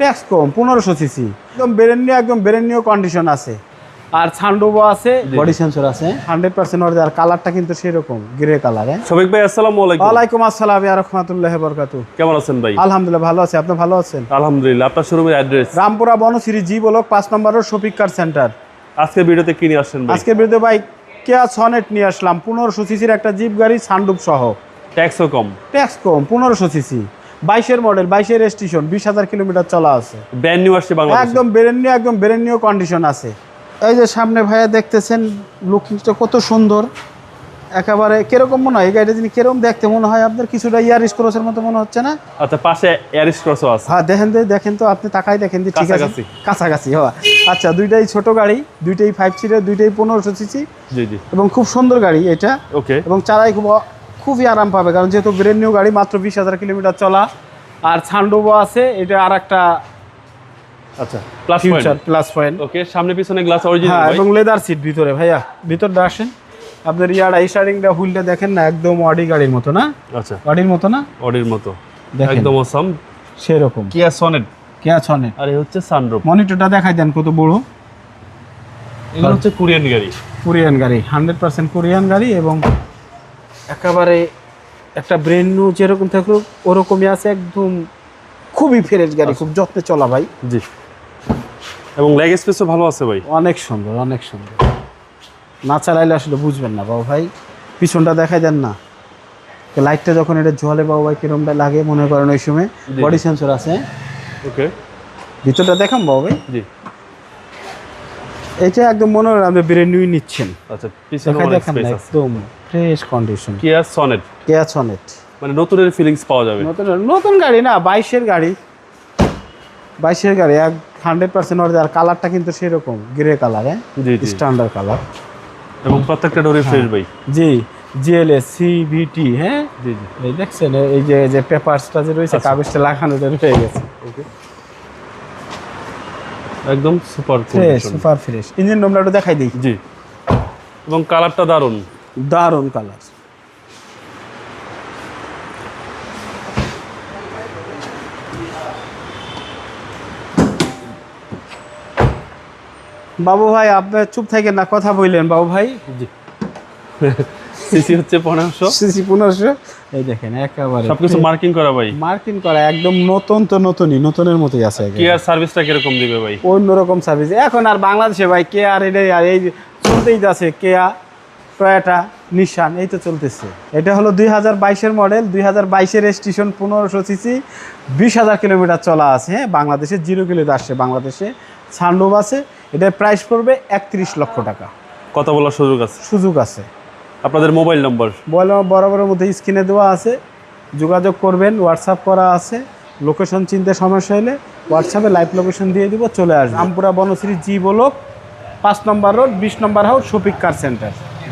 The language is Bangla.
ট্যাক্স কম পনেরোশো সিসি। একদম বেরেন্নি একদম বেরেন্নিও কন্ডিশন আছে। আর ছান্ডুবো আছে। বডি সেন্সর আছে। হান্ড্রেড পার্সেন্ট আর কালারটা কিন্তু সেরকম গ্রে কালার হ্যাঁ? শফিক ভাই আসসালামু আলাইকুম। ওয়ালাইকুম আসসালাম ইয়া রহমাতুল্লাহ বরকাতু। কেমন আছেন ভাই? আলহামদুলিল্লাহ ভালো আছে। আপনি ভালো আছেন? আলহামদুলিল্লাহ আপনার শোরুমের address Rampura Banasree G block পাঁচ নম্বর শপিক কার সেন্টার আজকে ভিডিওতে কি নিয়ে আসছেন ভাই? আজকের বিরুদ্ধে ভাই কেয়া সনেট নিয়ে আসলাম। পনেরোশো সিসির একটা জিপ গাড়ি সানডুপ সহ ট্যাক্সও কম। ট্যাক্স কম পনেরোশো সিসি। বাইশের মডেল বাইশের স্টেশন বিশ হাজার কিলোমিটার চলা আছে। ব্র্যান্ড নিউ আসছে বাংলাদেশ। একদম বেরেন্নি একদম বেরেন্নিও কন্ডিশন আছে। এই যে সামনে ভাইয়া দেখতেছেন লুকিংটা কত সুন্দর। একেবারে কীরকম মনে হয়? এই গাড়িটা যিনি কীরকম দেখতে মনে হয় আপনার? কিছুটা ইয়ার ক্রসের মতো মনে হচ্ছে না? আচ্ছা পাশে এয়ারিস ক্রসও আছে। হ্যাঁ দেখেন তো দেখেন তো আপনি তাকাই দেখেন যে ঠিক আছে? কাছাকাছি। কাছাকাছি হ্যাঁ। আচ্ছা দুইটাই ছোট গাড়ি দুইটাই ফাইভ সিটের দুইটাই পনেরোশো সিসি জি জি। এবং খুব সুন্দর গাড়ি এটা। ওকে এবং চালাই খুব খুবই আরাম পাবে কারণ যেহেতু ব্রেন নিউ গাড়ি মাত্র বিশ হাজার কিলোমিটার চলা আর ছান্ডোবো আছে এটা আর একটা আচ্ছা plus future plus point okay সামনে পিছনে গ্লাস অরিজিনাল হ্যাঁ এবং লেদার সিট ভিতরে ভাইয়া ভিতরটা আসেন। আপনার ইয়ার স্টারিংটা হুইলটা দেখেন না একদম অডি গাড়ির মতো না? আচ্ছা। অডির মতো না? অডির মতো। দেখেন। একদম অসাম সেরকম। কিয়া সনেট আর এই হচ্ছে সানরুফ মনিটরটা দেখাই দেন কত বড়। এগুলো হচ্ছে কোরিয়ান গাড়ি। কোরিয়ান গাড়ি হান্ড্রেড পার্সেন্ট কোরিয়ান গাড়ি এবং একেবারে একটা ব্রেন নিউ যেরকম থাকুক ওরকমই আছে একদম খুবই ফ্রেশ গাড়ি খুব যত্নে চলা ভাই। জি। এবং লেগ স্পেসও ভালো আছে ভাই? অনেক সুন্দর অনেক সুন্দর। না চালাইলে আসলে বুঝবেন না বাবু ভাই। পিছনটা দেখাই দেন না। লাইটটা যখন এটা জলে বাবু ভাই কিরমটা লাগে মনে করেন ওই সময়। বডি সেন্সর আছে। ওকে ভিতরটা দেখাম বাবু ভাই। জি। এটা একদম মনে হয় আপনি ব্রেন নিউই নিচ্ছেন। আচ্ছা পিছনে একদম। Fresh condition Kia Sonet Kia Sonet মানে নতুনের ফিলিংস পাওয়া যাবে। নতুন নতুন গাড়ি না বাইশের গাড়ি। বাইশের গাড়ি এক হান্ড্রেড পার্সেন্ট আর কালারটা কিন্তু সেরকম গ্রে কালার হ্যাঁ? স্ট্যান্ডার্ড কালার এবং প্রত্যেকটা ডোরে ফ্রেশ ভাই। জি জিএলএস সিভিটি হ্যাঁ? জি জি। এই দেখছেন এই যে যে পেপারসটা যে রয়েছে আচ্ছা। কাগজটা লাগানো রয়ে গেছে। একদম super fresh super fresh engine একটু দেখাই দিই। জি। এবং কালারটা দারুণ। দারুণ কালার। বাবু ভাই আপনি চুপ থাকেন না কথা বললেন বাবু ভাই। জি। সিসি হচ্ছে পনেরোশো। সিসি পনেরোশো। এই দেখেন একেবারে সবকিছু মার্কিং করা ভাই। মার্কিং করা একদম নতুন তো নতুনই নতুনের মতোই আছে একেবারে। কেয়ার সার্ভিসটা কীরকম দিবে ভাই? অন্যরকম সার্ভিস এখন আর বাংলাদেশে ভাই কে আর এটাই আর এই চলতেই আছে কেয়া টয়োটা নিশান এই তো চলতেছে। এটা হলো দুই হাজার বাইশের মডেল দুই হাজার বাইশের স্টেশন পনেরোশো সিসি বিশ হাজার কিলোমিটার চলা আছে। হ্যাঁ বাংলাদেশে জিরো কিলোতে আসছে বাংলাদেশে সানডোভ আছে। এটার প্রাইস পড়বে একত্রিশ লক্ষ টাকা। কথা বলার সুযোগ আছে? সুযোগ আছে। আপনাদের মোবাইল নম্বর মোবাইল নম্বর বরাবরের মধ্যে স্ক্রিনে দেওয়া আছে। যোগাযোগ করবেন হোয়াটসঅ্যাপ করা আছে। লোকেশন চিনতে সমস্যা হলে হোয়াটসঅ্যাপে লাইভ লোকেশন দিয়ে দিব চলে আসবে। আমপুরা বনশ্রী জি বলক পাঁচ নম্বর রোড বিশ number house Shafiq car centre